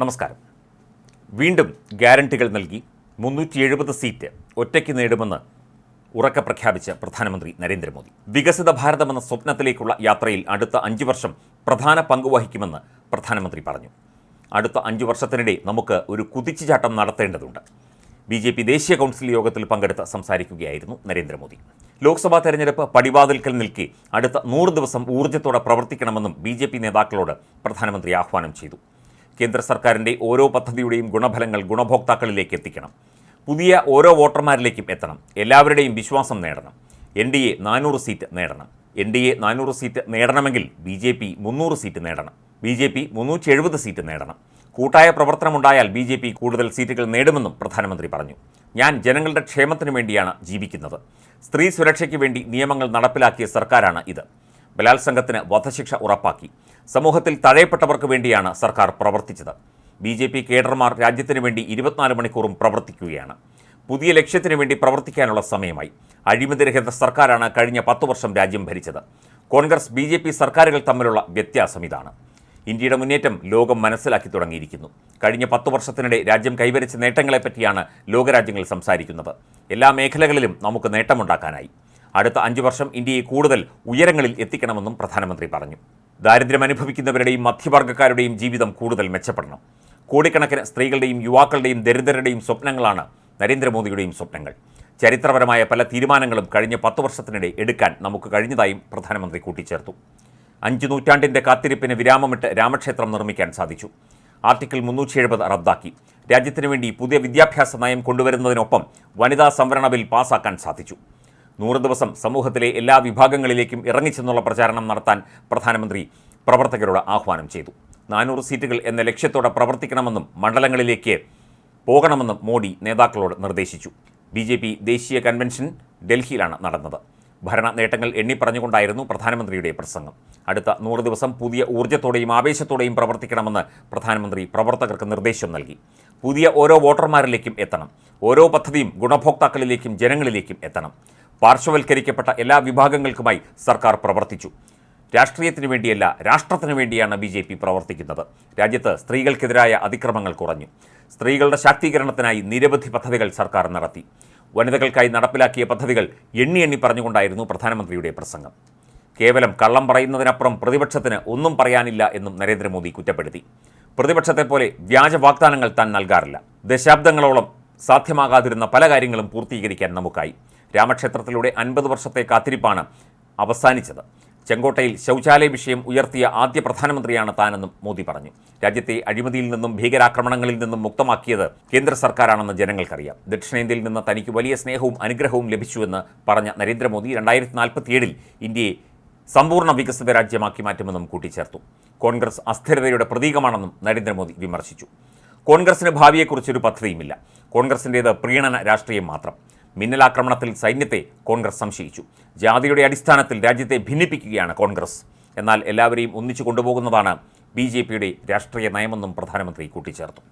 നമസ്കാരം. വീണ്ടും ഗ്യാരണ്ടികൾ നൽകി മുന്നൂറ്റി എഴുപത് സീറ്റ് ഒറ്റയ്ക്ക് നേടുമെന്ന് ഉറക്കെ പ്രഖ്യാപിച്ച പ്രധാനമന്ത്രി നരേന്ദ്രമോദി. വികസിത ഭാരതമെന്ന സ്വപ്നത്തിലേക്കുള്ള യാത്രയിൽ അടുത്ത അഞ്ച് വർഷം പ്രധാന പങ്ക് വഹിക്കുമെന്ന് പ്രധാനമന്ത്രി പറഞ്ഞു. അടുത്ത അഞ്ച് വർഷത്തിനിടെ നമുക്ക് ഒരു കുതിച്ചുചാട്ടം നടത്തേണ്ടതുണ്ട്. ബി ജെ പി ദേശീയ കൗൺസിൽ യോഗത്തിൽ പങ്കെടുത്ത് സംസാരിക്കുകയായിരുന്നു നരേന്ദ്രമോദി. ലോക്സഭാ തെരഞ്ഞെടുപ്പ് പടിവാതിൽക്കൽ നിൽക്കി അടുത്ത നൂറ് ദിവസം ഊർജത്തോടെ പ്രവർത്തിക്കണമെന്നും ബി നേതാക്കളോട് പ്രധാനമന്ത്രി ആഹ്വാനം ചെയ്തു. കേന്ദ്ര സർക്കാരിന്റെ ഓരോ പദ്ധതിയുടെയും ഗുണഫലങ്ങൾ ഗുണഭോക്താക്കളിലേക്ക് എത്തിക്കണം. പുതിയ ഓരോ വോട്ടർമാരിലേക്കും എത്തണം. എല്ലാവരുടെയും വിശ്വാസം നേടണം. എൻ ഡി എ നാനൂറ് സീറ്റ് നേടണം. എൻ ഡി എ നാനൂറ് സീറ്റ് നേടണമെങ്കിൽ ബി ജെ പി മുന്നൂറ് സീറ്റ് നേടണം. ബി ജെ പി മുന്നൂറ്റി എഴുപത് സീറ്റ് നേടണം. കൂട്ടായ പ്രവർത്തനമുണ്ടായാൽ ബി ജെ പി കൂടുതൽ സീറ്റുകൾ നേടുമെന്നും പ്രധാനമന്ത്രി പറഞ്ഞു. ഞാൻ ജനങ്ങളുടെ ക്ഷേമത്തിനു വേണ്ടിയാണ് ജീവിക്കുന്നത്. സ്ത്രീ സുരക്ഷയ്ക്ക് വേണ്ടി നിയമങ്ങൾ നടപ്പിലാക്കിയ സർക്കാരാണ് ഇത്. ബലാത്സംഗത്തിന് വധശിക്ഷ ഉറപ്പാക്കി. സമൂഹത്തിൽ തഴയപ്പെട്ടവർക്ക് വേണ്ടിയാണ് സർക്കാർ പ്രവർത്തിച്ചത്. ബി ജെ പി കേഡർമാർ രാജ്യത്തിന് വേണ്ടി ഇരുപത്തിനാല് മണിക്കൂറും പ്രവർത്തിക്കുകയാണ്. പുതിയ ലക്ഷ്യത്തിനു വേണ്ടി പ്രവർത്തിക്കാനുള്ള സമയമായി. അഴിമതിരഹിത സർക്കാരാണ് കഴിഞ്ഞ പത്തു വർഷം രാജ്യം ഭരിച്ചത്. കോൺഗ്രസ് ബി ജെ പി സർക്കാരുകൾ തമ്മിലുള്ള വ്യത്യാസം ഇതാണ്. ഇന്ത്യയുടെ മുന്നേറ്റം ലോകം മനസ്സിലാക്കി തുടങ്ങിയിരിക്കുന്നു. കഴിഞ്ഞ പത്ത് വർഷത്തിനിടെ രാജ്യം കൈവരിച്ച നേട്ടങ്ങളെപ്പറ്റിയാണ് ലോകരാജ്യങ്ങൾ സംസാരിക്കുന്നത്. എല്ലാ മേഖലകളിലും നമുക്ക് നേട്ടമുണ്ടാക്കാനായി. അടുത്ത അഞ്ച് വർഷം ഇന്ത്യയെ കൂടുതൽ ഉയരങ്ങളിൽ എത്തിക്കണമെന്നും പ്രധാനമന്ത്രി പറഞ്ഞു. ദാരിദ്ര്യം അനുഭവിക്കുന്നവരുടെയും മധ്യവർഗക്കാരുടെയും ജീവിതം കൂടുതൽ മെച്ചപ്പെടണം. കോടിക്കണക്കിന് സ്ത്രീകളുടെയും യുവാക്കളുടെയും ദരിദ്രരുടെയും സ്വപ്നങ്ങളാണ് നരേന്ദ്രമോദിയുടെയും സ്വപ്നങ്ങൾ. ചരിത്രപരമായ പല തീരുമാനങ്ങളും കഴിഞ്ഞ പത്ത് വർഷത്തിനിടെ എടുക്കാൻ നമുക്ക് കഴിഞ്ഞതായും പ്രധാനമന്ത്രി കൂട്ടിച്ചേർത്തു. അഞ്ചു നൂറ്റാണ്ടിന്റെ കാത്തിരിപ്പിന് വിരാമമിട്ട് രാമക്ഷേത്രം നിർമ്മിക്കാൻ സാധിച്ചു. ആർട്ടിക്കിൾ മുന്നൂറ്റി എഴുപത് റദ്ദാക്കി. രാജ്യത്തിനു വേണ്ടി പുതിയ വിദ്യാഭ്യാസ നയം കൊണ്ടുവരുന്നതിനൊപ്പം വനിതാ സംവരണ ബിൽ പാസാക്കാൻ സാധിച്ചു. നൂറ് ദിവസം സമൂഹത്തിലെ എല്ലാ വിഭാഗങ്ങളിലേക്കും ഇറങ്ങിച്ചെന്നുള്ള പ്രചാരണം നടത്താൻ പ്രധാനമന്ത്രി പ്രവർത്തകരോട് ആഹ്വാനം ചെയ്തു. നാനൂറ് സീറ്റുകൾ എന്ന ലക്ഷ്യത്തോടെ പ്രവർത്തിക്കണമെന്നും മണ്ഡലങ്ങളിലേക്ക് പോകണമെന്നും മോഡി നേതാക്കളോട് നിർദ്ദേശിച്ചു. ബി ജെ പി ദേശീയ കൺവെൻഷൻ ഡൽഹിയിലാണ് നടന്നത്. ഭരണ നേട്ടങ്ങൾ എണ്ണിപ്പറഞ്ഞുകൊണ്ടായിരുന്നു പ്രധാനമന്ത്രിയുടെ പ്രസംഗം. അടുത്ത നൂറ് ദിവസം പുതിയ ഊർജത്തോടെയും ആവേശത്തോടെയും പ്രവർത്തിക്കണമെന്ന് പ്രധാനമന്ത്രി പ്രവർത്തകർക്ക് നിർദ്ദേശം നൽകി. പുതിയ ഓരോ വോട്ടർമാരിലേക്കും എത്തണം. ഓരോ പദ്ധതിയും ഗുണഭോക്താക്കളിലേക്കും ജനങ്ങളിലേക്കും എത്തണം. പാർശ്വവൽക്കരിക്കപ്പെട്ട എല്ലാ വിഭാഗങ്ങൾക്കുമായി സർക്കാർ പ്രവർത്തിച്ചു. രാഷ്ട്രീയത്തിന് വേണ്ടിയല്ല രാഷ്ട്രത്തിന് വേണ്ടിയാണ് ബി ജെ പി പ്രവർത്തിക്കുന്നത്. രാജ്യത്ത് സ്ത്രീകൾക്കെതിരായ അതിക്രമങ്ങൾ കുറഞ്ഞു. സ്ത്രീകളുടെ ശാക്തീകരണത്തിനായി നിരവധി പദ്ധതികൾ സർക്കാർ നടത്തി. വനിതകൾക്കായി നടപ്പിലാക്കിയ പദ്ധതികൾ എണ്ണി എണ്ണി പറഞ്ഞുകൊണ്ടായിരുന്നു പ്രധാനമന്ത്രിയുടെ പ്രസംഗം. കേവലം കള്ളം പറയുന്നതിനപ്പുറം പ്രതിപക്ഷത്തിന് ഒന്നും പറയാനില്ല എന്നും നരേന്ദ്രമോദി കുറ്റപ്പെടുത്തി. പ്രതിപക്ഷത്തെ പോലെ വ്യാജ വാഗ്ദാനങ്ങൾ താൻ നൽകാറില്ല. ദശാബ്ദങ്ങളോളം സാധ്യമാകാതിരുന്ന പല കാര്യങ്ങളും പൂർത്തീകരിക്കാൻ നമുക്കായി. രാമക്ഷേത്രത്തിലൂടെ അൻപത് വർഷത്തെ കാത്തിരിപ്പാണ് അവസാനിച്ചത്. ചെങ്കോട്ടയിൽ ശൗചാലയ വിഷയം ഉയർത്തിയ ആദ്യ പ്രധാനമന്ത്രിയാണ് താനെന്നും മോദി പറഞ്ഞു. രാജ്യത്തെ അഴിമതിയിൽ നിന്നും ഭീകരാക്രമണങ്ങളിൽ നിന്നും മുക്തമാക്കിയത് കേന്ദ്ര സർക്കാരാണെന്ന് ജനങ്ങൾക്കറിയാം. ദക്ഷിണേന്ത്യയിൽ നിന്ന് തനിക്ക് വലിയ സ്നേഹവും അനുഗ്രഹവും ലഭിച്ചുവെന്ന് പറഞ്ഞ നരേന്ദ്രമോദി രണ്ടായിരത്തി നാൽപ്പത്തിയേഴിൽ ഇന്ത്യയെ സമ്പൂർണ വികസിത രാജ്യമാക്കി മാറ്റുമെന്നും കൂട്ടിച്ചേർത്തു. കോൺഗ്രസ് അസ്ഥിരതയുടെ പ്രതീകമാണെന്നും നരേന്ദ്രമോദി വിമർശിച്ചു. കോൺഗ്രസിന് ഭാവിയെക്കുറിച്ചൊരു പദ്ധതിയുമില്ല. കോൺഗ്രസിന്റേത് പ്രീണന രാഷ്ട്രീയം മാത്രം. മിന്നലാക്രമണത്തിൽ സൈന്യത്തെ കോൺഗ്രസ് സംശയിച്ചു. ജാതിയുടെ അടിസ്ഥാനത്തിൽ രാജ്യത്തെ ഭിന്നിപ്പിക്കുകയാണ് കോൺഗ്രസ്. എന്നാൽ എല്ലാവരെയും ഒന്നിച്ചു കൊണ്ടുപോകുന്നതാണ് ബി രാഷ്ട്രീയ നയമെന്നും പ്രധാനമന്ത്രി കൂട്ടിച്ചേർത്തു.